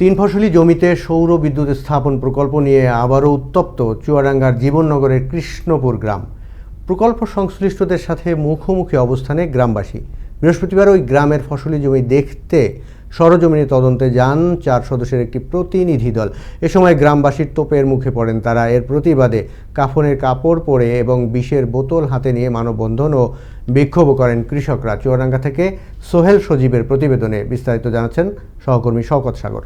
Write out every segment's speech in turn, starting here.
তিন ফসলি জমিতে সৌর বিদ্যুৎ স্থাপন প্রকল্প নিয়ে আবারও উত্তপ্ত চুয়াডাঙ্গার জীবননগরের কৃষ্ণপুর গ্রাম। প্রকল্প সংশ্লিষ্টদের সাথে মুখোমুখি অবস্থানে গ্রামবাসী। বৃহস্পতিবার ওই গ্রামের ফসলি জমি দেখতে সরজমিনে তদন্তে যান চার সদস্যের একটি প্রতিনিধি দল। এ সময় গ্রামবাসীর তোপের মুখে পড়েন তারা। এর প্রতিবাদে কাফনের কাপড় পরে এবং বিষের বোতল হাতে নিয়ে মানববন্ধন ও বিক্ষোভ করেন কৃষকরা। চুয়াডাঙ্গা থেকে সোহেল সজীবের প্রতিবেদনে বিস্তারিত জানাচ্ছেন সহকর্মী শওকত সাগর।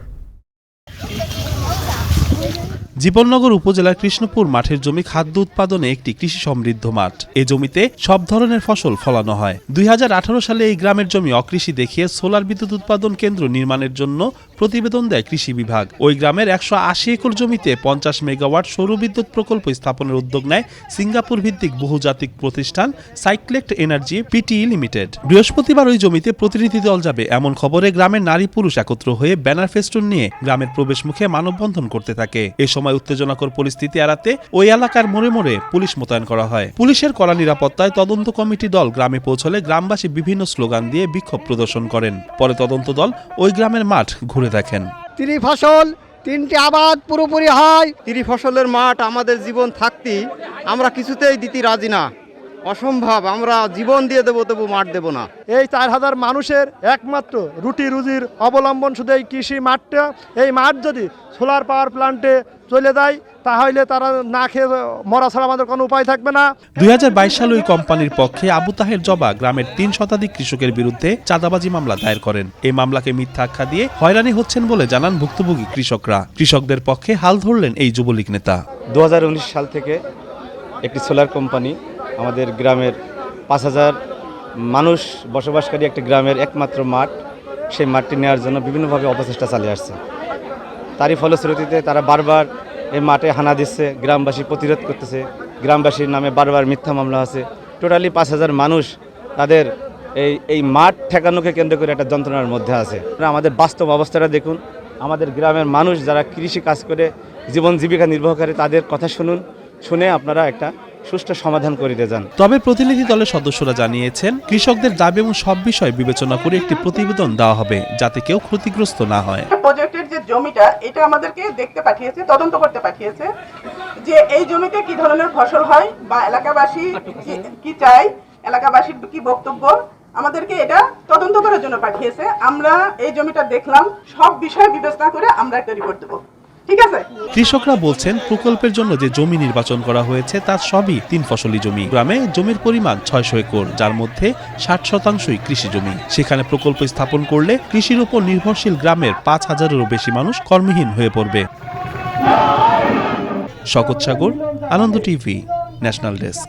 জীবননগর উপজেলার কৃষ্ণপুর মাঠের জমি খাদ্য উৎপাদনে একটি কৃষি সমৃদ্ধ মাঠ। এ জমিতে সব ধরনের ফসল ফলানো হয়। দুই হাজার আঠারো সালে এই গ্রামের জমি অকৃষি দেখিয়ে সোলার বিদ্যুৎ উৎপাদন কেন্দ্র নির্মাণের জন্য প্রতিবেদন দেয় কৃষি বিভাগ। ওই গ্রামের একশো আশি একর জমিতে পঞ্চাশ মেগাওয়াট সৌরবিদ্যুৎ প্রকল্প স্থাপনের উদ্যোগ নেয় সিঙ্গাপুর ভিত্তিক বহুজাতিক প্রতিষ্ঠান সাইক্লেক্ট এনার্জি পিটিই লিমিটেড। বৃহস্পতিবার ওই জমিতে প্রতিনিধি দল যাবে। এমন খবরে গ্রামের নারী পুরুষ একত্র হয়ে ব্যানার ফেস্টুন নিয়ে গ্রামের প্রবেশ মুখে মানববন্ধন করতে থাকে। এ সময় উত্তেজনাকর পরিস্থিতি এড়াতে ওই এলাকার মোড়ে মোড়ে পুলিশ মোতায়েন করা হয়। পুলিশের কড়া নিরাপত্তায় তদন্ত কমিটি দল গ্রামে পৌঁছলে গ্রামবাসী বিভিন্ন স্লোগান দিয়ে বিক্ষোভ প্রদর্শন করেন। পরে তদন্ত দল ওই গ্রামের মাঠ ঘুরে দেখেন তিরি ফসল তিনটি আবাদ পুরোপুরি হয়। তিরি ফসলের মাঠ আমাদের জীবন থাকতেই আমরা কিছুতেই দিতে রাজি না। অসম্ভব আমরা জীবন দিয়ে দেবো তবু মাঠ দেবো না। এই চার হাজার মানুষের একমাত্র রুটি রুজির অবলম্বন শুধু এই কৃষি মাঠটা। এই মাঠ যদি সোলার পাওয়ার প্ল্যান্টে চলে যায় তাহলে তারা না খেয়ে মরা ছাড়া আমাদের কোনো উপায় থাকবে না। দুই হাজার সালে ওই কোম্পানির পক্ষে আবু তাহের জবা গ্রামের তিন শতাধিক কৃষকের বিরুদ্ধে চাঁদাবাজি মামলা দায়ের করেন। এই মামলাকে মিথ্যা আখ্যা দিয়ে হয়রানি হচ্ছেন বলে জানান ভুক্তভোগী কৃষকরা। কৃষকদের পক্ষে হাল ধরলেন এই যুবলীগ নেতা। দু হাজার উনিশ সাল থেকে একটি সোলার কোম্পানি আমাদের গ্রামের পাঁচ হাজার মানুষ বসবাসকারী একটি গ্রামের একমাত্র মাঠ সেই মাঠটি নেওয়ার জন্য বিভিন্নভাবে অপচেষ্টা চালিয়ে আসছে। তারই ফলশ্রুতিতে তারা বারবার এই মাঠে হানা দিচ্ছে, গ্রামবাসী প্রতিরোধ করতেছে। গ্রামবাসীর নামে বারবার মিথ্যা মামলা আছে। টোটালি পাঁচ হাজার মানুষ তাদের এই এই মাঠ ঠেকানোকে কেন্দ্র করে একটা যন্ত্রণার মধ্যে আছে। আমাদের বাস্তব অবস্থাটা দেখুন। আমাদের গ্রামের মানুষ যারা কৃষি কাজ করে, জীবন জীবিকা নির্বাহ করে, তাদের কথা শুনুন। শুনে আপনারা একটা সুষ্ঠু সমাধান করে দিয়ে যান। তবে প্রতিনিধি দলের সদস্যরা জানিয়েছেন কৃষকদের দাবি এবং সব বিষয় বিবেচনা করে একটি প্রতিবেদন দেওয়া হবে যাতে কেউ ক্ষতিগ্রস্ত না হয়। প্রজেক্টের যে জমিটা এটা আমাদেরকে দেখতে পাঠিয়েছে তদন্ত করতে পাঠিয়েছে যে এই জমিতে কি ধরনের ফসল হয় বা এলাকাবাসী কি- কি চাই এলাকাবাসীর কি বক্তব্য আমাদেরকে এটা তদন্ত করার জন্য পাঠিয়েছে। আমরা এই জমিটা দেখলাম সব বিষয় বিবেচনা করে আমরা একটা রিপোর্ট দেবো। ঠিক আছে? কৃষকরা বলছেন প্রকল্পের জন্য যে জমি নির্বাচন করা হয়েছে, তার সবই তিন ফসলি জমি। গ্রামে জমির পরিমাণ ছয়শো একর, যার মধ্যে ষাট শতাংশই কৃষি জমি। সেখানে প্রকল্প স্থাপন করলে কৃষির উপর নির্ভরশীল গ্রামের পাঁচ হাজারেরও বেশি মানুষ কর্মহীন হয়ে পড়বে। শকত Sagar, Ananda TV, national desk.